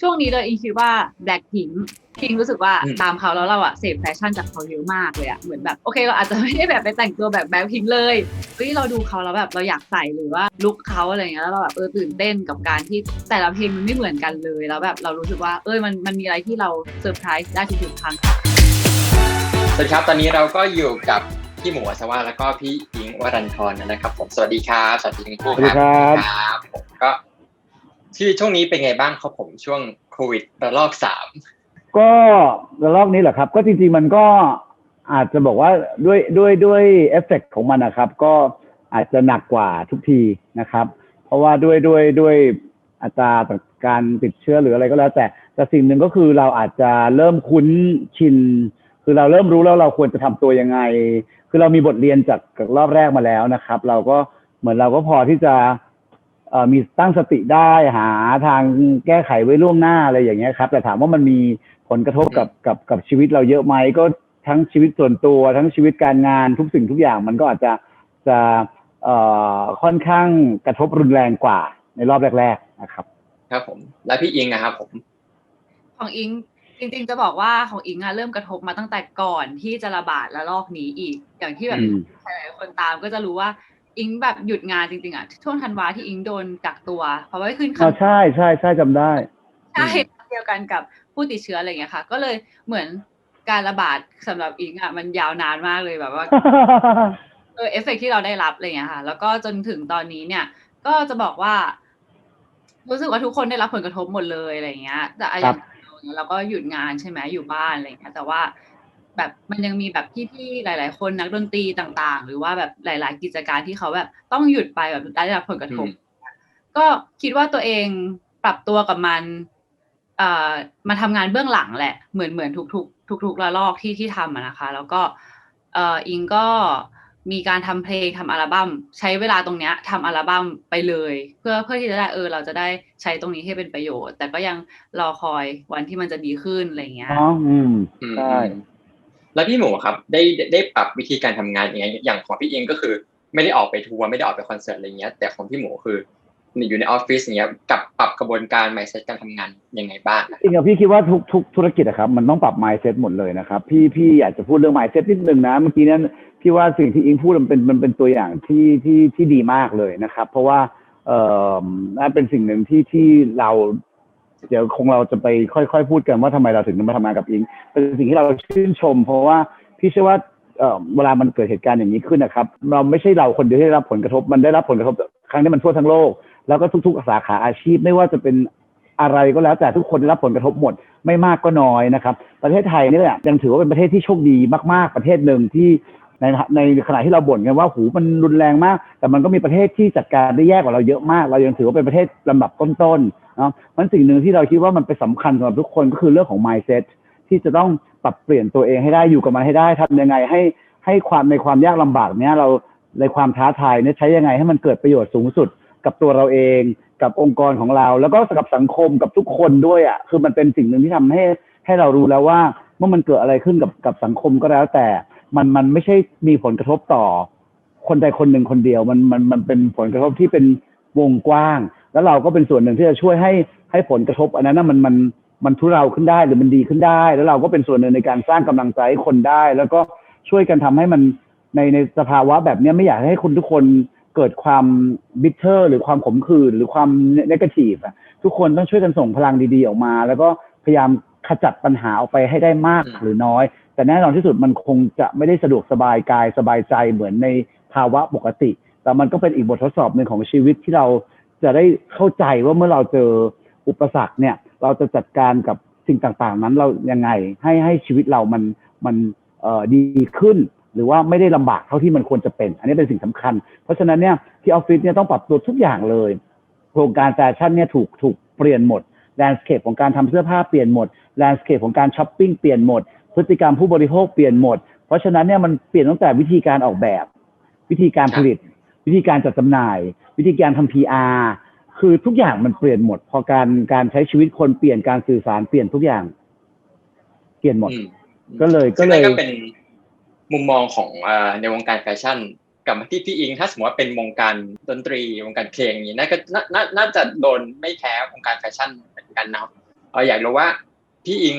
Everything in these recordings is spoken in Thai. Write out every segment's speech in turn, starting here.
ช่วงนี้เลยอิงคิดว่า Blackpink พิงรู้สึกว่าอืมตามเขาแล้วเราอะเสพแฟชั่นจากเขาเยอะมากเลยอะเหมือนแบบโอเคเราอาจจะไม่ได้แบบไปแต่งตัวแบบแบ็คพิงเลยเฮ้ยเราดูเขาแล้วแบบเราอยากใส่หรือว่าลุคเขาอะไรเงี้ยแล้วเราแบบเออตื่นเต้นกับการที่แต่ละเพลงมันไม่เหมือนกันเลยแล้วแบบเรารู้สึกว่าเออมันมันมีอะไรที่เราเซอร์ไพรส์ได้ทุกๆครั้งสวัสดีครับตอนนี้เราก็อยู่กับพี่หมูอัศวะแล้วก็พี่อิงวรันทรนะครับผมสวัสดีครับสวัสดีทั้งคู่สวัสดีครับครับผมก็ ที่ช่วงนี้เป็นไงบ้างครับผมช่วงโควิดระลอกสามก็ระลอกนี้แหละครับ ก็จริงๆมันก็อาจจะบอกว่าด้วยด้วยด้วยเอฟเฟกต์ของมันนะครับ ก็อาจจะหนักกว่าทุกทีนะครับ เพราะว่าด้วยด้วยด้วยอัตราการติดเชื้อหรืออะไรก็แล้ว แต่แต่สิ่งหนึ่งก็คือเราอาจจะเริ่มคุ้นชินคือเราเริ่มรู้แล้วเราควรจะทำตัวยังไง คือเรามีบทเรียนจากจากรอบแรกมาแล้วนะครับ เราก็เหมือนเราก็พอที่จะ เอ่อมีตั้งสติได้หาทางแก้ไขไว้ล่วงหน้าอะไรอย่างเงี้ยครับ แต่ถามว่ามันมีผลกระทบกับกับกับชีวิตเราเยอะไหมก็ทั้งชีวิตส่วนตัว ทั้งชีวิตการงานทุกสิ่งทุกอย่างมันก็อาจจะจะเอ่อค่อนข้างกระทบรุนแรงกว่าในรอบแรก ๆ นะครับ ครับผม แล้วพี่อิงนะครับผมของอิงจริงๆจะบอกว่าของอิงอะเริ่มกระทบมาตั้งแต่ก่อนที่จะระบาดและลอกนี้อีก อย่างที่แบบอืมหลายๆคนตามก็จะรู้ว่า อิงแบบหยุดงานจริงๆอะช่วงธันวาที่อิงโดนกักตัว เพราะว่าขึ้นอ๋อคำใช่ใช่ใช่จำได้ใช่เดียวกันกับผู้ติดเชื้ออะไรอย่างเงี้ยค่ะ ก็เลยเหมือนการระบาดสำหรับอิงอะมันยาวนานมากเลยแบบว่าเออเอฟเฟกต์ที่เราได้รับอะไรอย่างเงี้ยค่ะ แล้วก็จนถึงตอนนี้เนี่ย ก็จะบอกว่า รู้สึกว่าทุกคนได้รับผลกระทบหมดเลยอะไรอย่างเงี้ย แต่อะอครัย่าบงเราเราก็หยุดงานใช่ไหมอยู่บ้านอะไรอย่างเงี้ย แต่ว่า แบบมันยังมีแบบพี่ๆหลาย ๆ คนนักดนตรีต่างๆ หรือว่าแบบหลาย ๆ กิจการที่เขาแบบต้องหยุดไปแบบได้รับผลกระทบ ก็คิดว่าตัวเองปรับตัวกับมันเอ่อมาทำงานเบื้องหลังแหละเหมือนเหมือนทุกๆ ทุก ๆ ระลอกที่ที่ทำอะนะคะ แล้วก็เอ่ออิงก็มีการทำเพลงทำอัลบั้มใช้เวลาตรงเนี้ยทำอัลบั้มไปเลย เพื่อเพื่อที่จะได้เออเราจะได้ใช้ตรงนี้ให้เป็นประโยชน์ แต่ก็ยังรอคอยวันที่มันจะดีขึ้นอะไรอย่างเงี้ยอ๋ออืมอืมใช่ แล้วพี่หมูครับได้ได้ได้ปรับวิธีการทำงานยังไงอย่างของพี่อิงก็คือ ไม่ได้ออกไปทัวร์ไม่ได้ออกไปคอนเสิร์ตอะไรเงี้ย แต่ของพี่หมูคืออยู่ในออฟฟิศเงี้ยกับปรับกระบวนการ mindset การทำงานยังไงบ้างจริงๆพี่คิดว่าทุกทุกธุรกิจอะครับมันต้องปรับ mindset หมดเลยนะครับพี่พี่อยากจะพูดเรื่อง mindset นิดนึงนะเมื่อกี้นั้นพี่ว่าสิ่งที่อิงพูดมันเป็นมันเป็นตัวอย่างที่ที่ที่ดีมากเลยนะครับ เพราะว่าเอ่อนั่นเป็นสิ่งหนึ่งที่ที่เรา เดี๋ยวคงเราจะไปค่อยๆพูดกันว่าทำไมเราถึงมาทำงานกับอิงเป็นสิ่งที่เราชื่นชม เพราะว่าพี่เชื่อว่าเอ่อเวลามันเกิดเหตุการณ์อย่างนี้ขึ้นนะครับ เราไม่ใช่เราคนเดียวที่ได้รับผลกระทบ มันได้รับผลกระทบ ครั้งนี้มันทั่วทั้งโลก แล้วก็ทุก ๆ สาขาอาชีพไม่ว่าจะเป็นอะไรก็แล้วแต่ทุกคนได้รับผลกระทบหมด ไม่มากก็น้อยนะครับ ประเทศไทยนี่แหละยังถือว่าเป็นประเทศที่โชคดีมากๆ ประเทศหนึ่งที่ในในขณะที่เราบ่นกันว่าหูมันรุนแรงมาก แต่มันก็มีประเทศที่จัดการได้แย่กว่าเราเยอะมาก เรายังถือว่าเป็นประเทศลำดับต้นๆ เนาะมันสิ่งหนึ่งที่เราคิดว่ามันเป็นสำคัญสำหรับทุกคนก็คือเรื่องของ mindset ที่จะต้องปรับเปลี่ยนตัวเองให้ได้อยู่กับมันให้ได้ทำยังไงให้ให้ความในความยากลำบากเนี้ยเราในความท้าทายเนี่ยใช้ยังไงให้มันเกิดประโยชน์สูงสุด กับตัวเราเอง กับองค์กรของเรา แล้วก็กับสังคมกับทุกคนด้วยอะคือมันเป็นสิ่งหนึ่งที่ทำให้ให้เรารู้แล้วว่าเมื่อมันเกิดอะไรขึ้นกับกับสังคมก็แล้ว แต่มันมันไม่ใช่มีผลกระทบต่อ คนใดคนหนึ่งคนเดียว มันมันมันเป็นผลกระทบที่เป็นวงกว้าง แล้วเราก็เป็นส่วนหนึ่งที่จะช่วยให้ให้ผลกระทบ อันนั้นนะมันมันมันทุเราขึ้นได้หรือมันดีขึ้นได้ แล้วเราก็เป็นส่วนหนึ่งในการสร้างกำลังใจให้คนได้ แล้วก็ช่วยกันทำให้มันในในสภาวะแบบเนี้ยไม่อยากให้คุณทุกคนเกิดความบิทเทอร์ หรือความขมขื่นหรือความเนกาทีฟอะทุกคนต้องช่วยกันส่งพลังดีๆออกมา แล้วก็พยายามขจัดปัญหาออกไปให้ได้มากอืมหรือน้อย แต่แน่นอนที่สุดมันคงจะไม่ได้สะดวกสบายกายสบายใจเหมือนในภาวะปกติ แต่มันก็เป็นอีกบททดสอบหนึ่งของชีวิตที่เรา จะได้เข้าใจว่าเมื่อเราเจออุปสรรคเนี่ย เราจะจัดการกับสิ่งต่างๆ นั้นเรายังไง ให้ให้ชีวิตเรามันมันดีขึ้น หรือว่าไม่ได้ลำบากเท่าที่มันควรจะเป็น อันนี้เป็นสิ่งสำคัญ เพราะฉะนั้นเนี่ยที่ออฟฟิศเนี่ยต้องปรับตัวทุกอย่างเลย โครงการแฟชั่นเนี่ยถูกถูกเปลี่ยนหมดแลนด์สเคปของการทำเสื้อผ้าเปลี่ยนหมดแลนด์สเคปของการช้อปปิ้งเปลี่ยนหมด พฤติกรรมผู้บริโภคเปลี่ยนหมด เพราะฉะนั้นเนี่ยมันเปลี่ยนตั้งแต่วิธีการออกแบบ วิธีการผลิต วิธีการจัดจำหน่าย วิธีการทำ PR คือทุกอย่างมันเปลี่ยนหมด พอการการใช้ชีวิตคนเปลี่ยนการสื่อสารเปลี่ยนทุกอย่าง เปลี่ยนหมด อืมก็เลยก็ซึ่งเลนั่ย นก็เป็นมุมมองของเอ่อในวงการแฟชั่นกลับมาที่พี่อิง ถ้าสมมติว่าเป็นวงการดนตรีวงการเพลงอย่างนี้น่าก็น่าน่าน่าจะโดนไม่แพ้วงการแฟชั่นเหมือนกันเนาะเอออยากรู้ว่าพี่อิง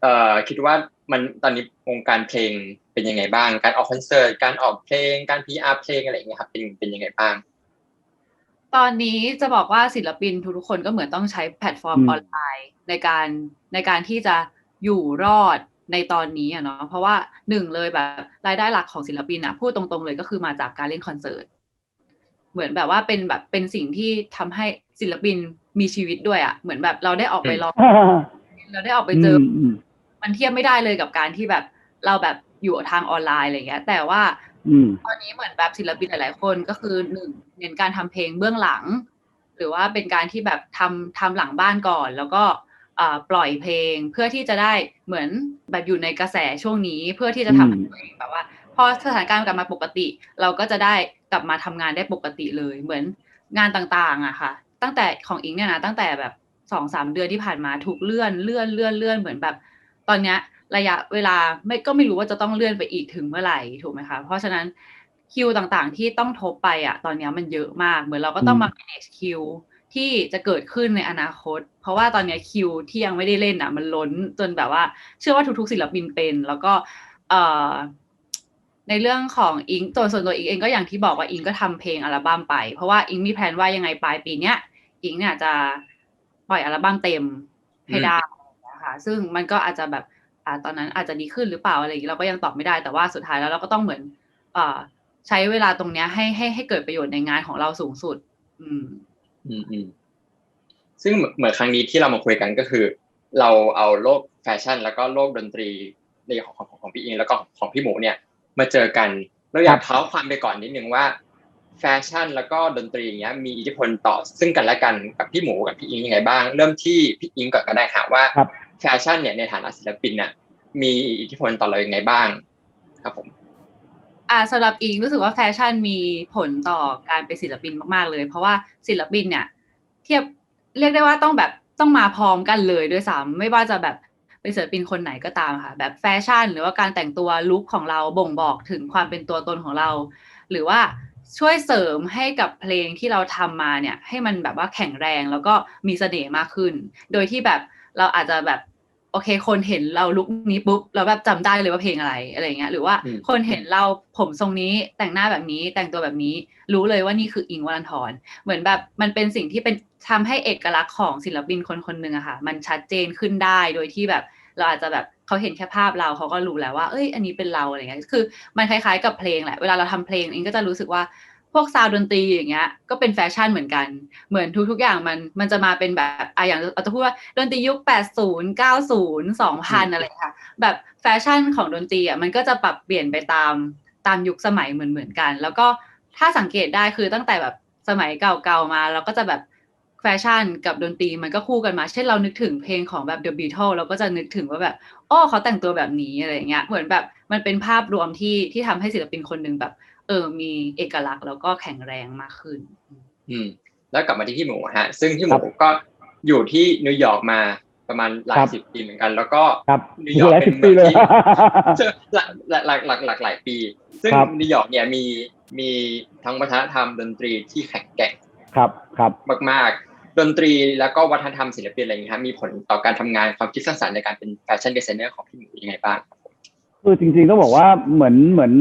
เอ่อคิดว่ามันตอนนี้วงการเพลงเป็นยังไงบ้าง การออกคอนเสิร์ตการออกเพลงการพีอาร์เพลงอะไรอย่างเงี้ยครับเป็นเป็นยังไงบ้าง ตอนนี้จะบอกว่าศิลปินทุกๆคนก็เหมือนต้องใช้แพลตฟอร์มอืมออนไลน์ในการในการที่จะอยู่รอดในตอนนี้อะเนาะเพราะว่าหนึ่งเลยแบบรายได้หลักของศิลปินอะพูดตรงๆเลยก็คือมาจากการเล่นคอนเสิร์ตเหมือนแบบว่าเป็นแบบเป็นสิ่งที่ทำให้ศิลปินมีชีวิตด้วยอะเหมือนแบบเราได้ออกไปร้องเราได้ออกไปเจออมมันเทียบไม่ได้เลยกับการที่แบบเราแบบอยู่ทางออนไลน์อะไรเงี้ย แต่ว่าอืม ตอนนี้เหมือนแบบศิลปินหลายๆ คนก็คือหนึ่งเน้นการทำเพลงเบื้องหลัง หรือว่าเป็นการที่แบบทำทำหลังบ้านก่อน แล้วก็ปล่อยเพลงเพื่อที่จะได้เหมือนแบบอยู่ในกระแสช่วงนี้เพื่อที่จะทำให้ตัวเองแบบว่าพอสถานการณ์กลับมาปกติ เราก็จะได้กลับมาทำงานได้ปกติเลย เหมือนงานต่างๆอะค่ะ ตั้งแต่ของอิงเนี่ยนะตั้งแต่แบบสองสามเดือนที่ผ่านมาถูกเลื่อนเลื่อนเลื่อนเลื่อนเหมือนแบบ ตอนเนี้ย ระยะเวลาไม่ก็ไม่รู้ว่าจะต้องเลื่อนไปอีกถึงเมื่อไหร่ถูกไหมคะ เพราะฉะนั้นคิวต่างๆ ที่ต้องทบไปอะ ตอนนี้มันเยอะมาก เหมือนเราก็ต้องมา manage คิวที่จะเกิดขึ้นในอนาคต เพราะว่าตอนนี้คิวที่ยังไม่ได้เล่นอะ มันล้นจนแบบว่า เชื่อว่าทุกๆศิลปินเป็น แล้วก็เอ่อในเรื่องของอิงตัวส่วนตัวอิงเองก็อย่างที่บอกว่าอิงก็ทำเพลงอัลบั้มไป เพราะว่าอิงมีแผนว่ายังไงปลายปีเนี้ยอิงเนี่ยจะปล่อยอัลบั้มเต็มให้ได้นะคะซึ่งมันก็อาจจะแบบ อ่าตอนนั้นอาจจะดีขึ้นหรือเปล่าอะไรอย่างนี้เราก็ยังตอบไม่ได้แต่ว่าสุดท้ายแล้วเราก็ต้องเหมือนอ่าใช้เวลาตรงเนี้ยให้ให้ให้เกิดประโยชน์ในงานของเราสูงสุด อืม อืมอืมซึ่งเหมือนเหมือนครั้งนี้ที่เรามาคุยกันก็คือ เราเอาโลกแฟชั่น แล้วก็โลกดนตรีในของของของพี่อิงแล้วก็ของพี่หมูเนี่ย มาเจอกันเราอยากเท้าความไปก่อนนิดนึงว่าแฟชั่น แล้วก็ดนตรีอย่างเงี้ยมีอิทธิพลต่อซึ่งกันและกันกับพี่หมูกับพี่อิงยังไงบ้าง เริ่มที่พี่อิงก่อนก็ได้ค่ะว่าครับ แฟชั่นเนี่ยในฐานะศิลปินเนี่ยมีอิทธิพลต่อเราอยังไงบ้างครับผมอ่าสำหรับอิงรู้สึกว่าแฟชั่นมีผลต่อการเป็นศิลปินมาก ๆ เลย เพราะว่าศิลปินเนี่ยเทียบเรียกได้ว่าต้องแบบต้องมาพร้อมกันเลยด้วยซ้ำไม่ว่าจะแบบเป็นศิลปินคนไหนก็ตามค่ะ แบบแฟชั่น หรือว่าการแต่งตัวลุคของเราบ่งบอกถึงความเป็นตัวตนของเรา หรือว่าช่วยเสริมให้กับเพลงที่เราทำมาเนี่ย ให้มันแบบว่าแข็งแรงแล้วก็มีเสน่ห์มากขึ้น โดยที่แบบเราอาจจะแบบ โอเค คนเห็นเราลุคนี้ปุ๊บเราแบบจำได้เลยว่าเพลงอะไรอะไรอย่างเงี้ยหรือว่าอืมคนเห็นเราผมทรงนี้แต่งหน้าแบบนี้แต่งตัวแบบนี้ รู้เลยว่านี่คืออิงค์วรันทรเหมือนแบบมันเป็นสิ่งที่เป็นทำให้เอกลักษณ์ของศิลปินคนคนหนึ่งอะค่ะ มันชัดเจนขึ้นได้โดยที่แบบเราอาจจะแบบเขาเห็นแค่ภาพเราเขาก็รู้แล้วว่า เอ้ย อันนี้เป็นเราอะไรเงี้ยคือมันคล้ายๆกับเพลงแหละ เวลาเราทำเพลงอิงก็จะรู้สึกว่า พวกซาวด์ดนตรีอย่างเงี้ยก็เป็นแฟชั่นเหมือนกัน เหมือนทุก ๆ อย่างมันมันจะมาเป็นแบบอะอย่างเราจะพูดว่าดนตรียุค 80 90 2000 อะไรค่ะ แบบแฟชั่นของดนตรีอะมันก็จะปรับเปลี่ยนไปตามตามยุคสมัยเหมือนเหมือนๆกัน แล้วก็ถ้าสังเกตได้คือตั้งแต่แบบสมัยเก่าๆมาเราก็จะแบบแฟชั่นกับดนตรีมันก็คู่กันมา เช่นเรานึกถึงเพลงของแบบ The Beatles เราก็จะนึกถึงว่าแบบอ้อเขาแต่งตัวแบบนี้อะไรอย่างเงี้ยเหมือนแบบมันเป็นภาพรวมที่ที่ทำให้ศิลปินคนหนึ่งแบบเออมีเอกลักษณ์แล้วก็แข็งแรงมากขึ้น อืม แล้วกลับมาที่พี่หมูฮะ ซึ่งพี่หมูก็อยู่ที่นิวยอร์กมาประมาณหลาคยรับสิบปีเหมือนกัน แล้วก็ครับนิวยอร์กหลายเป็สินบเมืปีองเลยที่เจอหลักหลักหลักหลักหลักหลายปี ซึ่งครับนิวยอร์กเนี่ยมีมีทั้งวัฒนธรรมดนตรีที่แข็งแกร่งครับครับมากๆ ดนตรีแล้วก็วัฒนธรรมศิลปินอะไรอย่างเงี้ยครับมีผลต่อการทำงานความคิดสร้างสรรค์ในการเป็นแฟชั่นดีไซเนอร์ของพี่หมูยังไงบ้างครับผม คือจริงๆต้องบอกว่าเหมือนเหมือน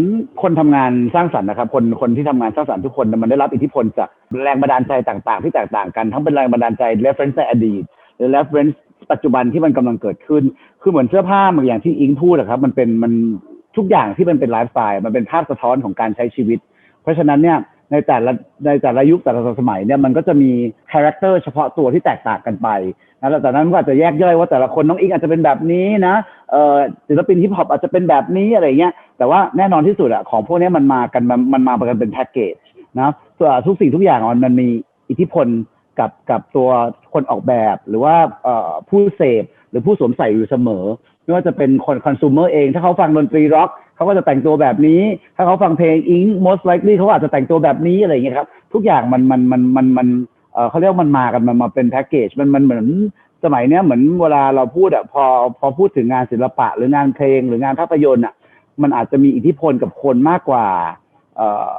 คนทำงานสร้างสรรค์นะครับ คนคนที่ทำงานสร้างสรรค์ทุกคนมันได้รับอิทธิพลจากแรงบันดาลใจต่างๆ ที่แตกต่างกันทั้งเป็นแรงบันดาลใจ reference ในอดีตหรือ reference ปัจจุบันที่มันกำลังเกิดขึ้น คือเหมือนเสื้อผ้าบางอย่างที่อิงพูดอะครับ มันเป็นมันทุกอย่างที่มันเป็นไลฟ์สไตล์มันเป็นภาพสะท้อนของการใช้ชีวิต เพราะฉะนั้นเนี่ยในแต่ละในแต่ละยุคแต่ละสมัยเนี่ยมันก็จะมีคาแรคเตอร์เฉพาะตัวที่แตกต่างกันไป แล้วจากนั้นก็อาจจะแยกย่อยว่าแต่ละคนน้องอิงอาจจะเป็นแบบนี้นะเอ่อศิลปินฮิปฮอปอาจจะเป็นแบบนี้อะไรเงี้ยแต่ว่าแน่นอนที่สุดอะของพวกนี้มันมากันมันมันมากันเป็นแพ็กเกจนะส่วนทุกสิ่งทุกอย่างมันมันมีอิทธิพลกับกับตัวคนออกแบบหรือว่าผู้เสพหรือผู้สวมใส่อยู่เสมอ ไม่ว่าจะเป็นคนคอน sumer เอง ถ้าเขาฟังดนตรีร็อกเขาก็จะแต่งตัวแบบนี้ ถ้าเขาฟังเพลงอิง most likely เขาอาจจะแต่งตัวแบบนี้อะไรเงี้ยครับ ทุกอย่างมันมันมันมันมัน เออเขาเรียกมันมากันมันมาเป็นแพ็กเกจมันมันเหมือนสมัยเนี้ยเหมือนเวลาเราพูดอะพอพอพูดถึงงานศิลปะหรืองานเพลงหรืองานภาพยนตร์อะมันอาจจะมีอิทธิพลกับคนมากกว่า เอ่อ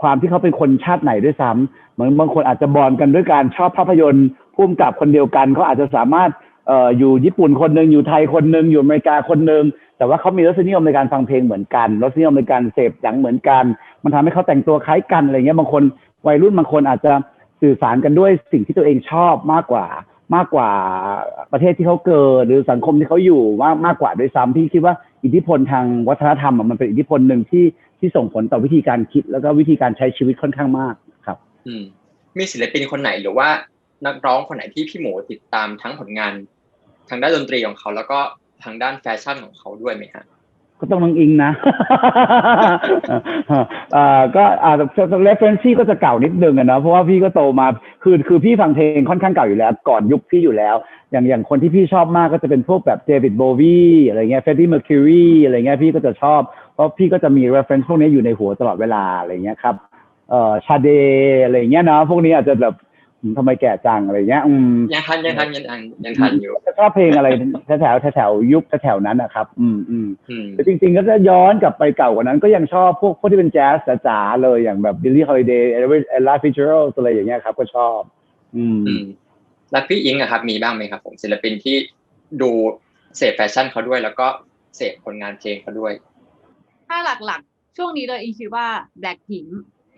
ความที่เขาเป็นคนชาติไหนด้วยซ้ำเหมือนบางคนอาจจะบอลกันด้วยการชอบภาพยนตร์พุ่มกับคนเดียวกันเขาอาจจะสามารถเอ่ออยู่ญี่ปุ่นคนหนึ่งอยู่ไทยคนหนึ่งอยู่อเมริกาคนหนึ่งแต่ว่าเขามีรสนิยมในการฟังเพลงเหมือนกันรสนิยมในการเสพหนังเหมือนกัน มันทำให้เขาแต่งตัวคล้ายกันอะไรเงี้ยบางคน วัยรุ่นบางคนอาจจะสื่อสารกันด้วยสิ่งที่ตัวเองชอบมากกว่ามากกว่าประเทศที่เขาเกิด หรือสังคมที่เขาอยู่มากมากกว่าด้วยซ้ำพี่คิดว่าอิทธิพลทางวัฒนธรรมมันเป็นอิทธิพลหนึ่งที่ที่ส่งผลต่อวิธีการคิด แล้วก็วิธีการใช้ชีวิตค่อนข้างมากครับ อืมมีศิลปินคนไหนหรือว่านักร้องคนไหนที่พี่หมูติดตามทั้งผลงาน ทางด้านดนตรีของเขา แล้วก็ทางด้านแฟชั่นของเขาด้วยไหมฮะ ก็ต้องน้องอิงนะอ่าก็อ่าเรฟเฟนซี่ก็จะเก่านิดนึงอะเนาะเพราะว่าพี่ก็โตมาคือคือพี่ฟังเพลงค่อนข้างเก่าอยู่แล้ว ก่อนยุคพี่อยู่แล้ว อย่างอย่างคนที่พี่ชอบมากก็จะเป็นพวกแบบเดวิดโบวีอะไรเงี้ยเฟดดี้เมอร์คิวรีอะไรเงี้ยพี่ก็จะชอบ เพราะพี่ก็จะมี reference พวกนี้อยู่ในหัวตลอดเวลาอะไรเงี้ยครับเอ่อชาเดอะไรเงี้ยเนาะพวกนี้อาจจะแบบ ทำไมแก่จังอะไรเงี้ย อืมยังทันยังทันยังทันยังทันอยู่จะชอบเพลงอะไรแถวแถวแถวๆยุคแถวๆนั้นนะครับอืมอืมอืมแต่จริงๆก็จะย้อนกลับไปเก่ากว่านั้น ก็ยังชอบพวกพวกที่เป็นแจ๊สจ๋าๆเลยอย่างแบบบิลลี่ฮอลิเดย์เอลลาฟิชเชอร์อะไรอย่างเงี้ยครับ ก็ชอบอืมอืมแล้วพี่อิงอะครับ มีบ้างไหมครับ ผมศิลปินที่ดูเสพแฟชั่นเขาด้วย แล้วก็เสพผลงานเพลงเขาด้วย ถ้าหลักๆ ช่วงนี้เลยอิงคิดว่า Blackpink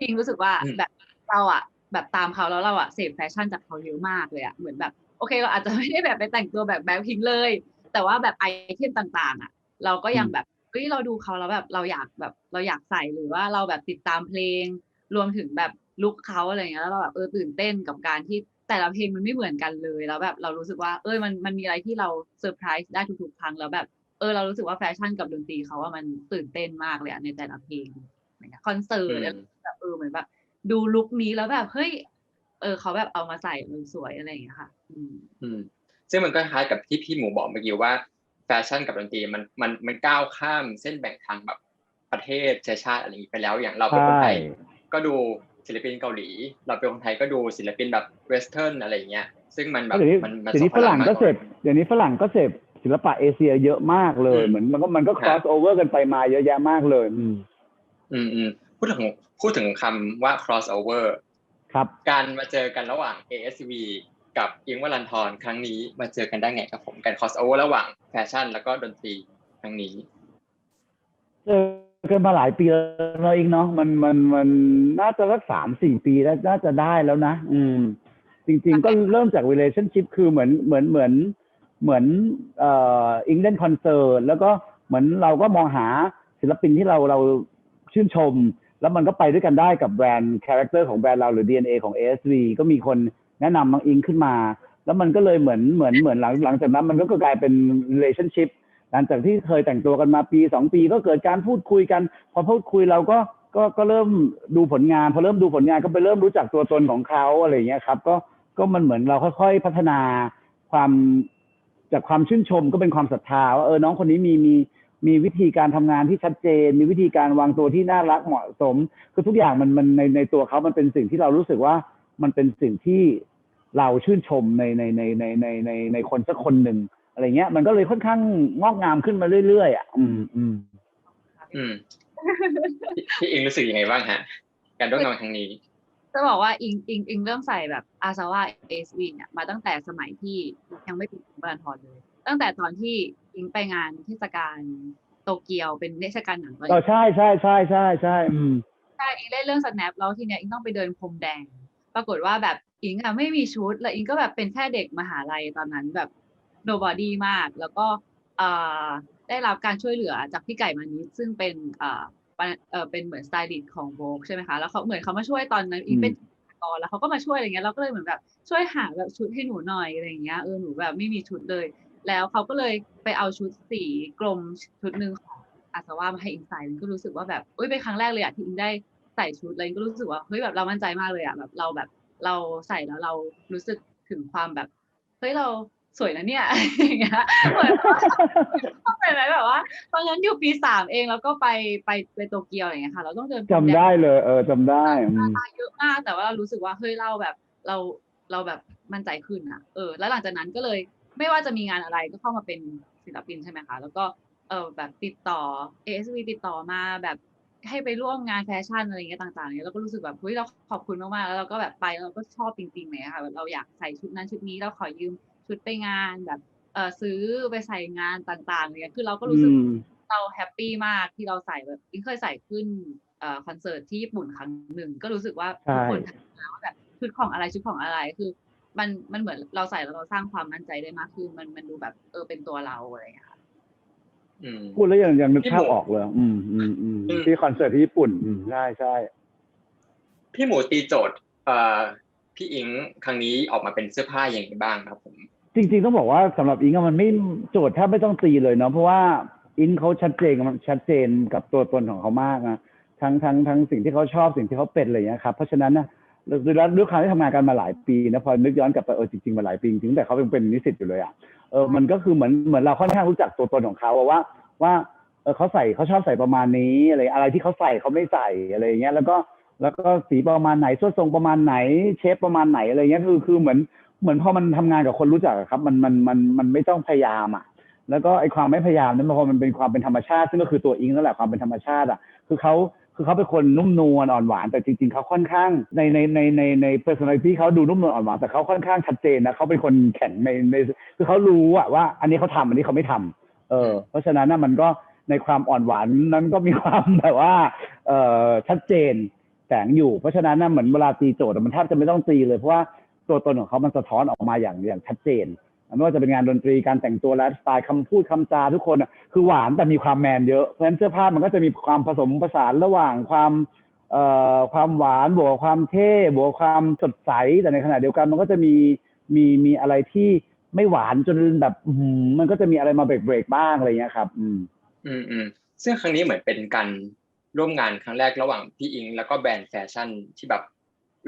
อิงรู้สึกว่าอืมแบบเราอะ แบบตามเขาแล้วเราอะเสพแฟชั่นจากเขาเยอะมากเลยอะเหมือนแบบโอเคเราอาจจะไม่ได้แบบไปแต่งตัวแบบ Blackpink เลย แต่ว่าแบบไอเทมต่างๆอะเราก็ยังแบบเฮ้ยเราดูเขาแล้วแบบเราอยากแบบเราอยากใส่หรือว่าเราแบบติดตามเพลง รวมถึงแบบลุคเขาอะไรเงี้ยแล้วเราแบบเออตื่นเต้นกับการที่แต่ละเพลงมันไม่เหมือนกันเลยแล้วแบบเรารู้สึกว่าเออมันมันมีอะไรที่เราเซอร์ไพรส์ได้ทุกๆครั้งแล้วแบบเออเรารู้สึกว่าแฟชั่นกับดนตรีเขาว่ามันตื่นเต้นมากเลยอะในแต่ละเพลงคอนเสิร์ตอืมแบบเออเหมือนแบบ ดูลุคนี้แล้วแบบเฮ้ยเออเขาแบบเอามาใส่มันสวยอะไรอย่างเงี้ยค่ะอืมอืมซึ่งมันก็คล้ายกับที่พี่หมูบอกเมื่อกี้ว่าแฟชั่นกับดนตรีมันมันมันก้าวข้ามเส้นแบ่งทางแบบประเทศเชื้อชาติอะไรอย่างนี้ไปแล้วอย่างเราเป็นคนไทยก็ดูศิลปินเกาหลี เราเป็นคนไทยก็ดูศิลปินแบบเวสเทิร์นอะไรอย่างเงี้ยซึ่งมันแบบเดี๋ยวนี้มันมันเดี๋ยวนี้ส่ฝรั่งพก็มาเสพเดี๋ยวนี้ฝรั่งก็เสพศิลปะเอเชียเยอะมากเลยอืมเหมือนมันก็มันก็ cross over กันไปมาเยอะแยะมากเลย อืมอืมอืม พูดถึงพูดถึงคำว่า crossover ครับ การมาเจอกันระหว่าง ASV กับอิงวัลันทรครั้งนี้มาเจอกันได้ไงครับผมการ crossover ระหว่างแฟชั่น แล้วก็ดนตรีครั้งนี้เจอกันมาหลายปีแล้วเนอะอีกเนาะมันมันมันน่าจะสักสามสี่ปีแล้วน่าจะได้แล้วนะ อืม จริง ๆ ก็เริ่มจาก relationship คือเหมือนเหมือนเหมือนเหมือนเอ่ออิงเล่นคอนเสิร์ตแล้วก็เหมือนเราก็มองหาศิลปินที่เราเราชื่นชม แล้วมันก็ไปด้วยกันได้กับแบรนด์คาแรคเตอร์ของแบรนด์เราหรือ DNA ของ ASV ก็มีคนแนะนำบางอิงขึ้นมา แล้วมันก็เลยเหมือนเหมือนเหมือนหลังหลังจากนั้นมันก็กลายเป็น relationship หลังจากที่เคยแต่งตัวกันมาปีสองปีก็เกิดการพูดคุยกัน พอพูดคุยเราก็ก็ก็เริ่มดูผลงาน พอเริ่มดูผลงานก็ไปเริ่มรู้จักตัวตนของเขาอะไรอย่างเงี้ยครับ ก็ก็มันเหมือนเราค่อยๆพัฒนาความจากความชื่นชมก็เป็นความศรัทธาว่าเออน้องคนนี้มีมี มีวิธีการทำงานที่ชัดเจน มีวิธีการวางตัวที่น่ารักเหมาะสม คือทุกอย่างมันมันในในตัวเขามันเป็นสิ่งที่เรารู้สึกว่ามันเป็นสิ่งที่เราชื่นชมในในในในในในในคนสักคนหนึ่งอะไรเงี้ย มันก็เลยค่อนข้างงอกงามขึ้นมาเรื่อยๆอะอืมอืมอืมพี่พี่อิงรู้สึกยังไงบ้างฮะ การร่วมงานครั้งนี้ จะบอกว่าอิงอิงอิงเริ่มใส่แบบอาซาว่าเอสวีเนี่ยมาตั้งแต่สมัยที่ยังไม่เป็นบรันทอนเลย ตั้งแต่ตอนที่ อิงไปงานเทศกาลโตเกียวเป็นเทศกาลหนังตอนก็ใช่ใช่ใช่ใช่ใช่อืม ใช่อิงเล่นเรื่อง snap แล้วทีเนี้ยอิงต้องไปเดินพรมแดง ปรากฏว่าแบบอิงอะไม่มีชุด แล้วอิงก็แบบเป็นแค่เด็กมหาลัยตอนนั้นแบบ nobody มาก แล้วก็เอ่อได้รับการช่วยเหลือจากพี่ไก่มานิดซึ่งเป็นเอ่อปะเอ่อเป็นเหมือนสไตลิสต์ของโบกใช่ไหมคะ แล้วเขาเหมือนเขามาช่วยตอนนั้นอิงเป็นตอนแล้วเขาก็มาช่วยอะไรเงี้ยเราก็เลยเหมือนแบบช่วยหาแบบชุดให้หนูหน่อยอะไรอย่างเงี้ยเออหนูแบบไม่มีชุดเลย แล้วเขาก็เลยไปเอาชุดสีกลมชุดหนึ่งของอาสวามาให้อิงใส่อิงก็รู้สึกว่าแบบอุ้ยเป็นครั้งแรกเลยอะที่อิงได้ใส่ชุดแล้วอิงก็รู้สึกว่าเฮ้ยแบบเรามั่นใจมากเลยอะแบบเราแบบเราใส่แล้วเรารู้สึกถึงความแบบเฮ้ยเราสวยนะเนี่ยอย่างเงี้ยเหมือนเข้าใจไหมแบบว่า ตอนนั้นอยู่ปีสามเองแล้วก็ไปไปไปโตเกียวอะไรอย่างเงี้ยค่ะ เราต้องเดินพรมจำแงได้เลย เออจำได้อืมเยอะมากแต่ว่าเรารู้สึกว่าเฮ้ยเราแบบเราเราแบบมั่นใจขึ้นอะ เออ แล้วหลังจากนั้นก็เลย ไม่ว่าจะมีงานอะไรก็เข้ามาเป็นศิลปินใช่ไหมคะแล้วก็เออแบบติดต่อ ASV ติดต่อมาแบบให้ไปร่วมงานแฟชั่นอะไรอย่างเงี้ยต่างๆเนี่ยเราก็รู้สึกแบบเฮ้ยเราขอบคุณมากๆแล้วเราก็แบบไปแล้วเราก็ชอบจริงๆเลยอะค่ะแบบเราอยากใส่ชุดนั้นชุดนี้เราขอยืมชุดไปงานแบบเออซื้อไปใส่งานต่างๆเนี่ยคือเราก็รู้สึกอืมเราแฮปปี้มากที่เราใส่แบบอิงเคยใส่ขึ้นเอ่อคอนเสิร์ตที่ญี่ปุ่นครั้งหนึ่งก็รู้สึกว่าใช่ทุกคนถามมาว่าแบบชุดของอะไรชุดของอะไรคือ มันมันเหมือนเราใส่แล้วเราสร้างความมั่นใจได้มากขึ้นมันมันดูแบบเออเป็นตัวเราอะไรอย่างเงี้ยค่ะอืมพูดแล้วยังยังนึกพี่ภาพหมูออกเลยอืมอืมอืมอืมที่คอนเสิร์ตที่ญี่ปุ่น อืมใช่ใช่พี่หมูตีโจทย์เอ่อพี่อิงครั้งนี้ออกมาเป็นเสื้อผ้าอย่างไรบ้างครับ ผม จริง ๆ ต้องบอกว่าสำหรับอิงอะมันไม่โจทย์แทบไม่ต้องตีเลยเนาะเพราะว่าอิงเขาชัดเจนมันชัดเจนกับตัวตนของเขามากนะทั้งทั้งทั้งสิ่งที่เขาชอบสิ่งที่เขาเป็นอะไรอย่างเงี้ยครับเพราะฉะนั้นนะ แล้วด้วยความที่ทำงานกันมาหลายปีนะพอนึกย้อนกลับไปเออจริงๆมาหลายปีจริงๆแต่เขาเป็นเป็นนิสิตอยู่เลยอะเออมันก็คือเหมือนเหมือนเราค่อนข้างรู้จักตัวตนของเขาอะว่าว่าเออเขาใส่เขาชอบใส่ประมาณนี้อะไรอะไรที่เขาใส่เขาไม่ใส่อะไรอย่างเงี้ยแล้วก็แล้วก็สีประมาณไหนส่วนทรงประมาณไหน เชฟประมาณไหนอะไรเงี้ยคือคือเหมือนเหมือนพอมันทำงานกับคนรู้จักอะครับ มันมันมันมันไม่ต้องพยายามอะ แล้วก็ไอความไม่พยายามนั้นพอมันเป็นความเป็นธรรมชาติ ซึ่งก็คือตัวอิงนั่นแหละความเป็นธรรมชาติอะคือเขา คือเขาเป็นคนนุ่มนวลอ่อนหวานแต่จริง ๆเขาค่อนข้างในในในในใน personality เขาดูนุ่มนวลอ่อนหวานแต่เขาค่อนข้างชัดเจนนะเขาเป็นคนแข็งในในคือเขารู้อะว่า อันนี้เขาทำอันนี้เขาไม่ทำเออ เพราะฉะนั้นนะมันก็ในความอ่อนหวานนั้นก็มีความแบบว่า เออชัดเจนแฝงอยู่ เพราะฉะนั้นนะเหมือนเวลาตีโจทย์อะมันแทบจะไม่ต้องตีเลยเพราะว่าตัวตนของเขามันสะท้อนออกมาอย่างอย่างชัดเจน ไม่ว่าจะเป็นงานดนตรีการแต่งตัวไลฟ์สไตล์คำพูดคำจาทุกคนอะคือหวานแต่มีความแมนเยอะเพราะฉะนั้นเสื้อผ้ามันก็จะมีความผสมผสานระหว่างความเอ่อความหวานบวกความเท่บวกความสดใสแต่ในขณะเดียวกันมันก็จะมีมีมีอะไรที่ไม่หวานจนแบบมันก็จะมีอะไรมาเบรกเบรกบ้างอะไรเงี้ยครับ อืม อืมอืมซึ่งครั้งนี้เหมือนเป็นการร่วมงานครั้งแรกระหว่างพี่อิง แล้วก็แบรนด์แฟชั่นที่แบบ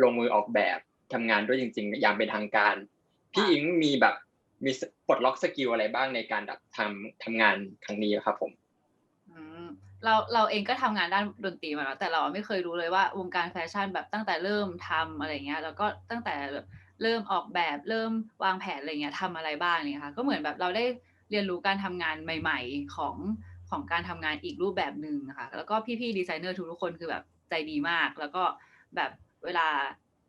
ลงมือออกแบบทำงานด้วยจริง ๆ อย่างเป็นทางการ พี่อิงมีแบบ มีปลดล็อกสกิลอะไรบ้างในการแบบทำทำงานครั้งนี้ครับผมเราเราเองก็ทำงานด้านดนตรีมาแล้วแต่เราไม่เคยรู้เลยว่าวงการแฟชั่นแบบตั้งแต่เริ่มทำอะไรเงี้ยแล้วก็ตั้งแต่แบบเริ่มออกแบบเริ่มวางแผนอะไรเงี้ยทำอะไรบ้างเนี่ยค่ะก็เหมือนแบบเราได้เรียนรู้การทำงานใหม่ ๆ ของของการทำงานอีกรูปแบบหนึ่งนะคะแล้วก็พี่ๆดีไซเนอร์ทุกๆคนคือแบบใจดีมาก แล้วก็แบบเวลา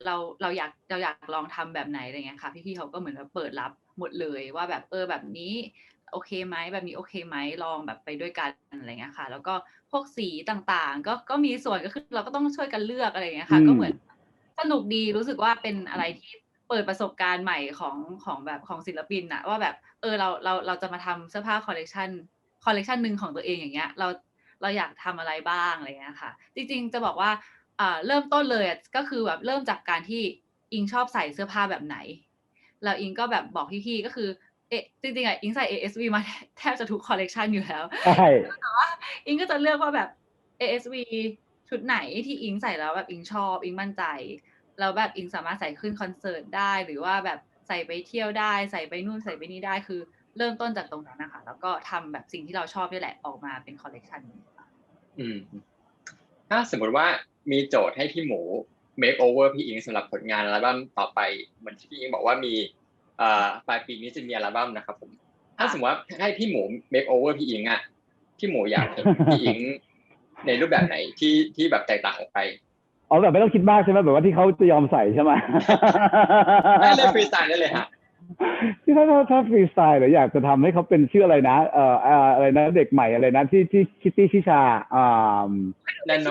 เราเราอยากเราอยากลองทำแบบไหนอะไรเงี้ยค่ะ พี่ๆเขาก็เหมือนแบบเปิดรับ หมดเลยว่าแบบเออแบบนี้โอเคไหมแบบนี้โอเคไหมลองแบบไปด้วยกันอะไรเงี้ยค่ะ แล้วก็พวกสีต่างๆ ก็ก็มีส่วนก็คือเราก็ต้องช่วยกันเลือกอะไรเงี้ยค่ะอืมก็เหมือนสนุกดีรู้สึกว่าเป็นอะไรที่เปิดประสบการณ์ใหม่ของของแบบของศิลปินอะว่าแบบเออเราเราเราจะมาทำเสื้อผ้าคอลเลกชันคอลเลกชันหนึ่งของตัวเองอย่างเงี้ยเราเราอยากทำอะไรบ้างอะไรเงี้ยค่ะ จริงๆจะบอกว่าอ่าเริ่มต้นเลยอะก็คือแบบเริ่มจากการที่อิงชอบใส่เสื้อผ้าแบบไหน แล้วอิงก็แบบบอกพี่ๆก็คือเอะจริงๆอะอิงใส่ ASV มาแทบจะทุกคอลเลกชันอยู่แล้วใช่อิงก็จะเลือกว่าแบบ ASV ชุดไหนที่อิงใส่แล้วแบบอิงชอบอิงมั่นใจแล้วแบบอิงสามารถใส่ขึ้นคอนเสิร์ตได้ หรือว่าแบบใส่ไปเที่ยวได้ ใส่ไปนู่นใส่ไปนี่ได้คือ เริ่มต้นจากตรงนั้นนะคะ แล้วก็ทำแบบสิ่งที่เราชอบนี่แหละออกมาเป็นคอลเลกชันนี้ค่ะอืมถ้าสมมติว่ามีโจทย์ให้พี่หมู make over พี่อิงสำหรับผลงานอัลบั้มต่อไปเหมือนที่พี่อิงบอกว่ามีเอ่อปลายปีนี้จะมีอัลบั้มนะครับผมถ้าสมมติว่าให้พี่หมู make over พี่อิงอะพี่หมูอยากเห็นพี่อิงในรูปแบบไหนที่ที่แบบแตกต่างออกไปอ๋อแบบไม่ต้องคิดมากใช่ไหมแบบว่าที่เขาจะยอมใส่ใช่ไหมได้เลยฟรีสไตล์ได้เลยฮะที่ถ้าถ้าถ้าฟรีสไตล์หรืออยากจะทำให้เขาเป็นชื่ออะไรนะเอ่อเอ่ออะไรนะเด็กใหม่อะไรนะที่ที่คิตตี้ชิชาอ่าแนนโน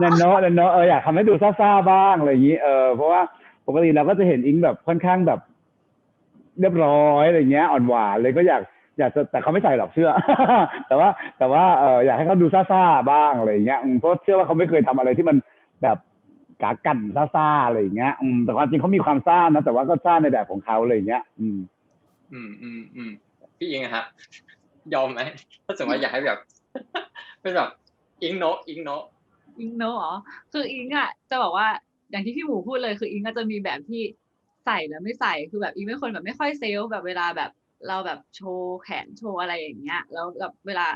นันโนะนันโนะเอออยากทำให้ดูซ่าๆบ้างอะไรอย่างนี้เออเพราะว่าปกติเราก็จะเห็นอิงแบบค่อนข้างแบบ เรียบร้อยอะไรเงี้ยอ่อนหวานเลยก็อยากอยากจะแต่เขาไม่ใส่หรอกเชื่อ แต่ว่า แต่ว่าเอออยากให้เขาดูซ่าๆบ้างอะไรอย่างเงี้ยอืมเพราะเชื่อว่าเขาไม่เคยทำอะไรที่มันแบบกากันซ่าๆอะไรอย่างเงี้ยอืมแต่ความจริงเขามีความซ่านะแต่ว่าก็ซ่าในแบบของเขาอะไรอย่างเงี้ย อืม อืมอืมอืมพี่อิงอะฮะยอมไหมถ้าสมมติว่าอยากให้แบบ เป็นแบบอิงโนะอิงโนะ อิงเนอะเหรอคืออิงอะจะบอกว่าอย่างที่พี่หมูพูดเลยคืออิงก็จะมีแบบที่ใส่แล้วไม่ใส่คือแบบอิงเป็นคนแบบไม่ค่อยเซลล์แบบเวลาแบบเราแบบโชว์แขนโชว์อะไรอย่างเงี้ยแล้วแบบเวลา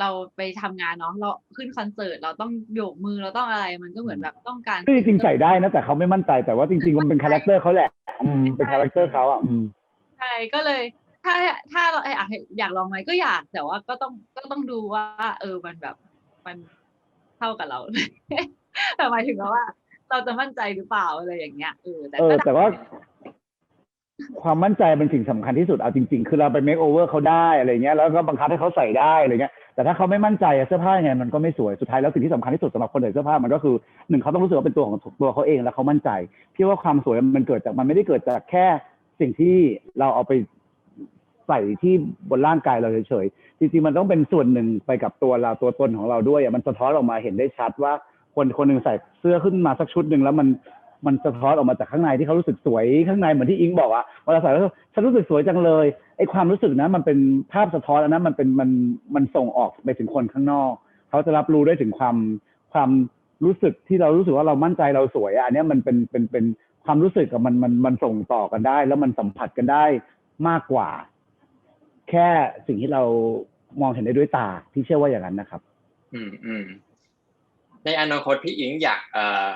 เราไปทำงานเนาะเราขึ้นคอนเสิร์ตเราต้องโยกมือเราต้องอะไรมันก็เหมือนแบบต้องการซึ่งจริงๆใส่ได้นะแต่เขาไม่มั่นใจแต่ว่าจริง ๆ มันเป็นคาแรคเตอร์เขาแหละอืมเป็นคาแรคเตอร์เขาอะอืมใช่ก็เลย ถ้าถ้าเราอยากอยากลองไหมก็อยากแต่ว่าก็ต้องก็ต้องดูว่า เออมันแบบมัน เท่ากับเราแต่หมายถึงว่า เราจะมั่นใจหรือเปล่าอะไรอย่างเงี้ยเออแต่เออก็แต่ว่า ความมั่นใจเป็นสิ่งสำคัญที่สุดเอาจริง ๆ คือเราไป make over เขาได้อะไรเงี้ยแล้วก็บังคับให้เขาใส่ได้อะไรเงี้ยแต่ถ้าเขาไม่มั่นใจอะเสื้อผ้ายังไงมันก็ไม่สวยสุดท้ายแล้วสิ่งที่สำคัญที่สุดสำหรับคนใส่เสื้อผ้ามันก็คือหนึ่งเขาต้องรู้สึกว่าเป็นตัวของตัวเขาเองแล้วเขามั่นใจพี่ว่าความสวยมันเกิดจากมันไม่ได้เกิดจากแค่สิ่งที่เราเอาไปใส่ที่บนร่างกายเราเฉยๆ จริงๆมันต้องเป็นส่วนหนึ่งไปกับตัวเราตัวตนของเราด้วยอะมันสะท้อนออกมาเห็นได้ชัดว่าคนคนหนึ่งใส่เสื้อขึ้นมาสักชุดหนึ่งแล้วมันมันสะท้อนออกมาจากข้างในที่เขารู้สึกสวยข้างในเหมือนที่อิงบอกอะเวลาใส่แล้วฉันรู้สึกสวยจังเลยไอ้ความรู้สึกนั้นมันเป็นภาพสะท้อนอันนั้นมันเป็นมันมันส่งออกไปถึงคนข้างนอก เขาจะรับรู้ได้ถึงความความรู้สึกที่เรารู้สึกว่าเรามั่นใจเราสวยอะอันเนี้ยมันเป็นเป็นเป็นความรู้สึกกับมันมันมันส่งต่อกันได้ แล้วมันสัมผัสกันได้มากกว่า แค่สิ่งที่เรา มองเห็นได้ด้วยตาที่เชื่อว่าอย่างนั้นนะครับ อืมอืมในอนาคตพี่อิงอยากเอ่อ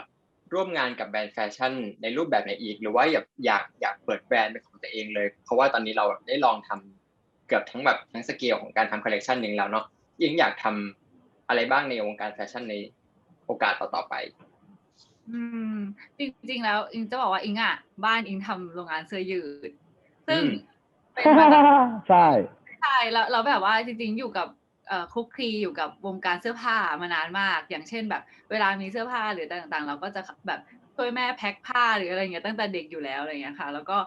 ร่วมงานกับแบรนด์แฟชั่นในรูปแบบไหนอีก หรือว่าอยากอยากอยากเปิดแบรนด์เป็นของตัวเองเลย เพราะว่าตอนนี้เราได้ลองทำเกือบทั้งแบบทั้งสเกลของการทำคอลเลกชันหนึ่งแล้วเนาะอิงอยากทำอะไรบ้างในวงการแฟชั่นในโอกาสต่อๆไป อืม จริง ๆ แล้ว อิงจะบอกว่าอิงอะ บ้านอิงทำโรงงานเสื้อยืด ซึ่งอืมเป็นมาตั้งใช่ใช่แล้วเราแบบว่าจริงๆอยู่กับคลุกคลีอยู่กับวงการเสื้อผ้ามานานมาก อย่างเช่นแบบ เวลามีเสื้อผ้าหรือต่างๆ เราก็จะแบบช่วยแม่แพ็คผ้าหรืออะไรเงี้ยตั้งแต่เด็กอยู่แล้วอะไรเงี้ยค่ะ แล้วก็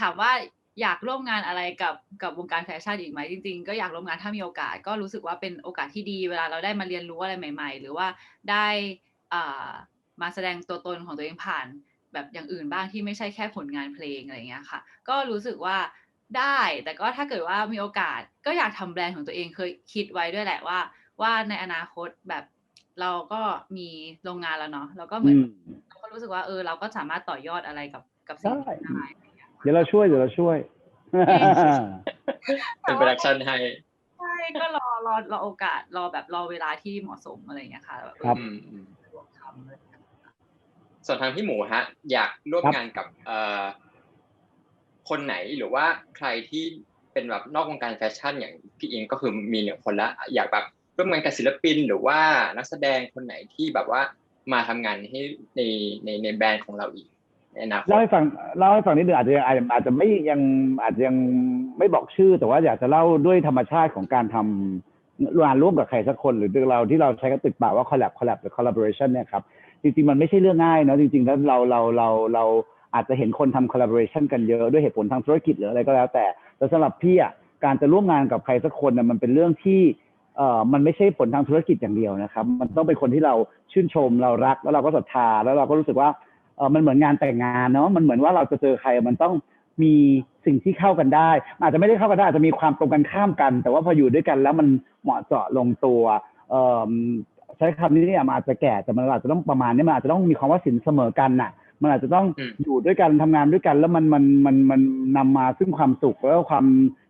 ถามว่าอยากร่วมงานอะไรกับกับวงการแฟชั่นอีกไหมจริง ๆ ก็อยากร่วมงานถ้ามีโอกาสก็รู้สึกว่าเป็นโอกาสที่ดีเวลาเราได้มาเรียนรู้อะไรใหม่ ๆ หรือว่าได้มาแสดงตัวตนของตัวเองผ่านแบบอย่างอื่นบ้างที่ไม่ใช่แค่ผลงานเพลงอะไรเงี้ยค่ะ ก็รู้สึกว่า ได้ แต่ก็ถ้าเกิดว่ามีโอกาสก็อยากทำแบรนด์ของตัวเองเคยคิดไว้ด้วยแหละว่า ว่าในอนาคตแบบเราก็มีโรงงานแล้วเนาะแล้วก็เหมือือนมเราก็รู้สึกว่าเออเราก็สามารถต่อยอดอะไรกับกับสิ่งได้นี้ได้อะไรเงี้ยเดี๋ยวเราช่วยเดี๋ยวเราช่วยเป็นโปรดักชันให้ใช่ก็รอรอรอโอกาสรอแบบรอเวลาที่เหมาะสมอะไรเงี้ยค่ะแบบเออครับอืมอืมสะดวกทำเลยส่วนทางพี่หมูฮะ อยากร่วมครับงานกับเอ่อ คนไหนหรือว่าใครที่เป็นแบบนอกวงการแฟชั่นอย่างพี่อิงก็คือมีหนึ่งคนละอยากแบบร่วมงานกับศิลปินหรือว่านักแสดงคนไหนที่แบบว่ามาทำงานให้ในในในแบรนด์ของเราอีกในอนาคตเล่าให้ฟังเล่าให้ฟังนิดนึงอาจจะอาจจะอาจจะไม่ยังอาจจะยังไม่บอกชื่อ แต่ว่าอยากจะเล่าด้วยธรรมชาติของการทำงานร่วมกับใครสักคน หรือเราที่เราใช้กันติดปากว่า collab collab หรือ collaboration เนี่ยครับจริงๆมันไม่ใช่เรื่องง่ายเนะจริงๆแล้วเราเราเราเรา อาจจะเห็นคนทำ collaboration กันเยอะด้วยเหตุผลทางธุรกิจหรืออะไรก็แล้วแต่ แต่สำหรับพี่อะการจะร่วมงานกับใครสักคนน่ะมันเป็นเรื่องที่เอ่อมันไม่ใช่ผลทางธุรกิจอย่างเดียวนะครับ มันต้องเป็นคนที่เราชื่นชมเรารักแล้วเราก็ศรัทธาแล้วเราก็รู้สึกว่าเออมันเหมือนงานแต่งงานเนาะมันเหมือนว่าเราจะเจอใครมันต้องมีสิ่งที่เข้ากันได้ อาจจะไม่ได้เข้ากันได้อาจจะมีความตรงกันข้ามกัน แต่ว่าพออยู่ด้วยกันแล้วมันเหมาะเจาะลงตัวเอ่อใช้คำนี้เนี่ยมันอาจจะแก่แต่มันอาจจะต้องประมาณนี้มันอาจจะต้องมีความว่าสินเสมอกันน่ะ มันอาจจะต้องอืมอยู่ด้วยกันทำงานด้วยกัน แล้วมันมันมันมันนำมาซึ่งความสุขแล้วก็ความ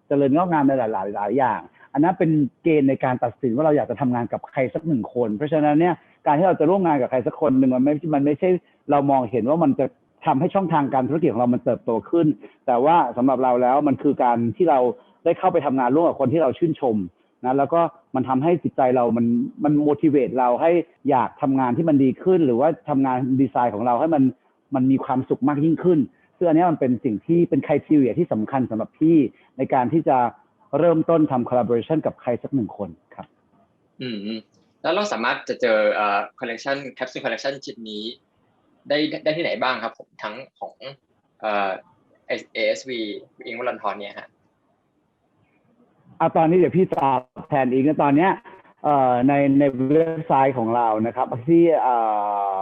เจริญงอกงามในหลายหลายหลายอย่าง อันนั้นเป็นเกณฑ์ในการตัดสินว่าเราอยากจะทำงานกับใครสักหนึ่งคน เพราะฉะนั้นเนี่ยการที่เราจะร่วมงานกับใครสักคนหนึ่งมันไม่มันไม่ใช่เรามองเห็นว่ามันจะทำให้ช่องทางการธุรกิจของเรามันเติบโตขึ้น แต่ว่าสำหรับเราแล้วมันคือการที่เราได้เข้าไปทำงานร่วมกับคนที่เราชื่นชมนะแล้วก็มันทำให้จิตใจเรา มันมัน motivate เราให้อยากทำงานที่มันดีขึ้น หรือว่าทำงานดีไซน์ของเราให้มัน มันมีความสุขมากยิ่งขึ้นซึ่งอันเนี้ยมันเป็นสิ่งที่เป็นคุณทีเรียที่สำคัญสำหรับพี่ในการที่จะเริ่มต้นทำ collaboration กับใครสักหนึ่งคนครับ อืมอืมแล้วเราสามารถจะเจอเอ่อคอลเลกชันแคปซูลคอลเลกชันชิ้นนี้ ได้ได้ที่ไหนบ้างครับผมทั้งของเอ่อ ASV อิงวัลันทอนเนี่ยฮะเอาตอนนี้เดี๋ยวพี่ตอบแทนอีกนะตอนเนี้ย เอ่อในในเว็บไซต์ของเรานะครับที่เอ่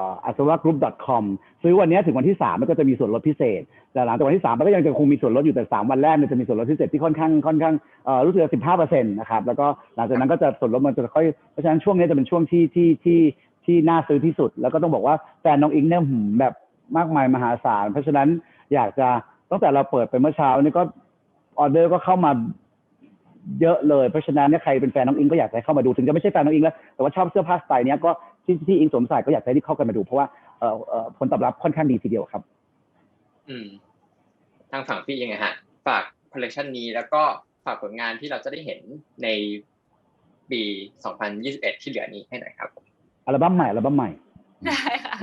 อ asawagroup.com ซื้อวันนี้ถึงวันที่สามมันก็จะมีส่วนลดพิเศษ แต่หลังจากวันที่สามมันก็ยังจะคงมีส่วนลดอยู่แต่สามวันแรกเนี่ยจะมีส่วนลดพิเศษที่ค่อนข้างค่อนข้างเอ่อรู้สึกสิบห้าเปอร์เซ็นต์นะครับแล้วก็หลังจากนั้นก็จะส่วนลดมันจะค่อยเพราะฉะนั้นช่วงนี้จะเป็นช่วงที่ที่ที่ที่น่าซื้อที่สุด แล้วก็ต้องบอกว่าแฟนน้องอิงเนี่ยหืมแบบมากมายมหาศาล เพราะฉะนั้นอยากจะตั้งแต่เราเปิดไปเมื่อเช้านี่ก็ออเดอร์ก็เข้ามา เยอะเลย เพราะฉะนั้นเนี่ยใครเป็นแฟนน้องอิงก็อยากจะให้เข้ามาดูถึงจะไม่ใช่แฟนน้องอิงแล้วแต่ว่าชอบเสื้อผ้าสไตล์เนี้ยก็ที่ที่อิงสวมใส่ก็อยากจะให้รีบเข้ากันมาดู เพราะว่าเอ่อเอ่อผลตอบรับค่อนข้างดีทีเดียวครับ อืม ทางฝั่งพี่ยังไงฮะ ฝากคอลเลกชันนี้แล้วก็ฝากผลงานที่เราจะได้เห็นในปี 2021 ที่เหลือนี้ให้หน่อยครับอัลบั้มใหม่อัลบั้มใหม่ ได้ค่ะ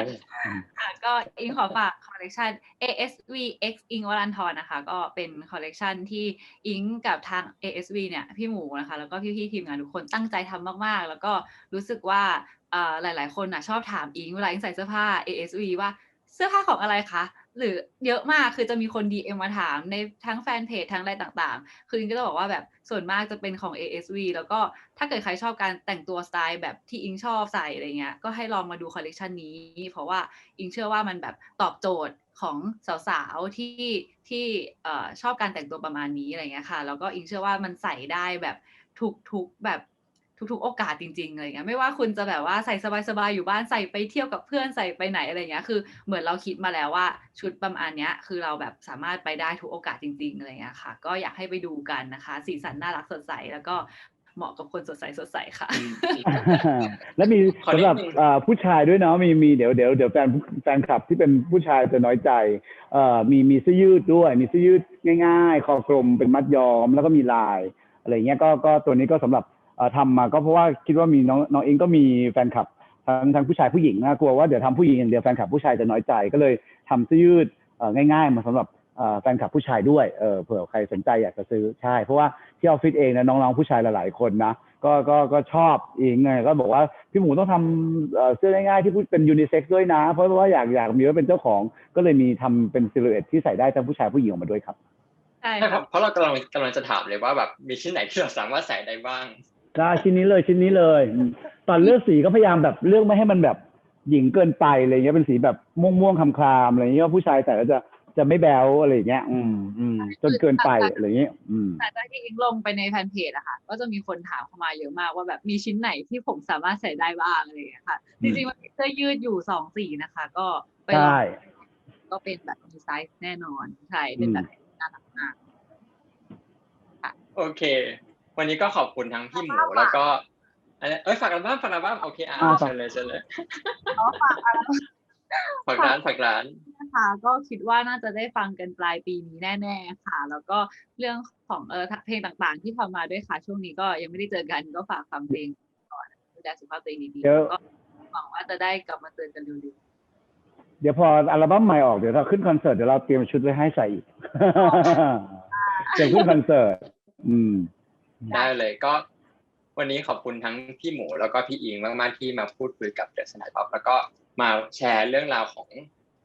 ค่ะก็อิงขอฝากคอลเลกชัน ASV X อิงวรันทรนะคะ ก็เป็นคอลเลกชันที่อิงกับทาง ASV เนี่ยพี่หมูนะคะ แล้วก็พี่ๆทีมงานทุกคนตั้งใจทำมากๆ แล้วก็รู้สึกว่าเอ่อหลายๆ คนนะชอบถามอิงเวลาอิงใส่เสื้อผ้า ASV ว่าเสื้อผ้าของอะไรคะ หรือเยอะมากคือจะมีคน DM มาถามในทั้งแฟนเพจทั้งอะไรต่างๆ คืออิงก็จะบอกว่าแบบส่วนมากจะเป็นของ ASV แล้วก็ถ้าเกิดใครชอบการแต่งตัวสไตล์แบบที่อิงชอบใส่อะไรเงี้ยก็ให้ลองมาดูคอลเลกชันนี้ เพราะว่าอิงเชื่อว่ามันแบบตอบโจทย์ของสาวๆที่ที่ชอบการแต่งตัวประมาณนี้อะไรเงี้ยค่ะแล้วก็อิงเชื่อว่ามันใส่ได้แบบทุกๆแบบ ทุกๆ โอกาสจริงๆอะไรเงี้ยไม่ว่าคุณจะแบบว่าใส่สบายๆอยู่บ้านใส่ไปเที่ยวกับเพื่อนใส่ไปไหนอะไรเงี้ยคือเหมือนเราคิดมาแล้วว่าชุดประมาณเนี้ยคือเราแบบสามารถไปได้ทุกโอกาสจริงๆอะไรเงี้ยค่ะ ก็อยากให้ไปดูกันนะคะ สีสันน่ารักสดใสแล้วก็เหมาะกับคนสดใสสดใสค่ะ แล้วมีขอนิดสำหรับนึงเอ่อผู้ชายด้วยเนาะมีมีเดี๋ยวเดี๋ยวเดี๋ยวแฟนแฟนคลับที่เป็นผู้ชายจะน้อยใจเอ่อมีมีเสื้อยืดด้วย มีเสื้อยืดง่าย ๆ คอกลมเป็นมัดย้อมแล้วก็มีลายอะไรเงี้ยก็ก็ตัวนี้ก็สำหรับเอ่อ ทำมาก็เพราะว่าคิดว่ามีน้องน้องเองก็มีแฟนคลับทั้งทั้งผู้ชายผู้หญิงนะกลัวว่าเดี๋ยวทำผู้หญิงอย่างเดียวแฟนคลับผู้ชายจะน้อยใจก็เลยทำเสื้อยืดเอ่อง่ายๆมาสำหรับเอ่อแฟนคลับผู้ชายด้วยเออเผื่อใครสนใจอยากจะซื้อใช่ เพราะว่าที่ออฟฟิศเองนะน้องๆผู้ชายหลายๆคนนะก็ก็ก็ชอบเองไงก็บอกว่าพี่หมูต้องทำเอ่อเสื้อง่ายๆที่พูดเป็นยูนิเซ็กซ์ด้วยนะ เพราะว่าอยากอยากมีไว้เป็นเจ้าของก็เลยมีทำเป็นซิลูเอตที่ใส่ได้ทั้งผู้ชายผู้หญิงออกมาด้วยครับใช่ใช่คค่ะรับเพราะเรากำลังกำลังจะถามเลยว่าแบบมีชิ้นไหนที่เราสามารถใส่ได้บ้าง ได้ชิ้นนี้เลยชิ้นนี้เลยอืมตอนเลือกสีก็พยายามแบบเลือกไม่ให้มันแบบหญิงเกินไปอะไรเงี้ยเป็นสีแบบม่วงม่วงๆคำคามๆอะไรเงี้ยว่าผู้ชายใส่แล้วจะจะไม่แบวอะไรอย่างเงี้ย อืมอืมจนเกินไปอะไรเงี้ย อืมหลังจากที่อิงลงไปในแฟนเพจอะค่ะ ก็จะมีคนถามเข้ามาเยอะมากว่าแบบมีชิ้นไหนที่ผมสามารถใส่ได้บ้างอะไรอย่างเงี้ยค่ะอืจมริงๆมันมีเสื้อยืดอยู่สองสีนะคะ ก็ไปลองใช่ก็เป็นแบบมีไซส์แน่นอน ใช่ เป็นแบบน่ารักมากโอเค วันนี้ก็ขอบคุณทั้งพี่หมูแล้วก็อะไรเอ้ยฝากกันบ้างฝากกันบ้างโอเคอะอ่าฝากเชิญเลยเชิญเลยก็ฝากอะไรฝากร้านฝากร้านนะคะก็คิดว่าน่าจะได้ฟังกันปลายปีนี้แน่ๆค่ะ แล้วก็เรื่องของเออเพลงต่างๆ ที่ทำมาด้วยค่ะ ช่วงนี้ก็ยังไม่ได้เจอกันก็ฝากฟังเพลงก่อนดูแลสุขภาพตัวเองดีๆเดี๋ยวแล้วก็หวังว่าจะได้กลับมาเจอกันเร็วๆเดี๋ยวพออัลบั้มใหม่ออกเดี๋ยวเราขึ้นคอนเสิร์ตเดี๋ยวเราเตรียมชุดไว้ให้ใส่อีกเตรียมขึ้นคอนเสิร์ต อืม ได้เลยก็ วันนี้ขอบคุณทั้งพี่หมูแล้วก็พี่อิงมากๆที่มาพูดคุยกับเดอะสไนท็อปแล้วก็มาแชร์เรื่องราวของ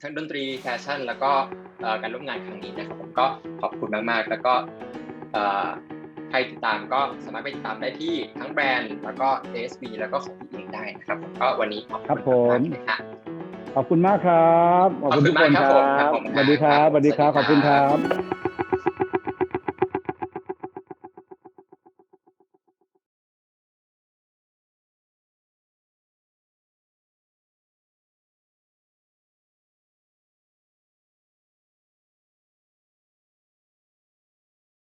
ทั้งดนตรีแฟชั่น แล้วก็เอ่อการร่วมงานครั้งนี้นะครับผมก็ขอบคุณมากๆ แล้วก็เอ่อใครติดตามก็สามารถไปติดตามได้ที่ทั้งแบรนด์แล้วก็ ASB แล้วก็ของพี่อิงได้นะครับผมก็วันนี้ขอบครับคุณผมมากๆเลยฮะขอบคุณมากครับ ขอบคุณทุกคนคขอบคุณมากครับผมครัรับบผมสวัสดีครับสวัสดีครับสวัสดีครับ ขอบคุณครับ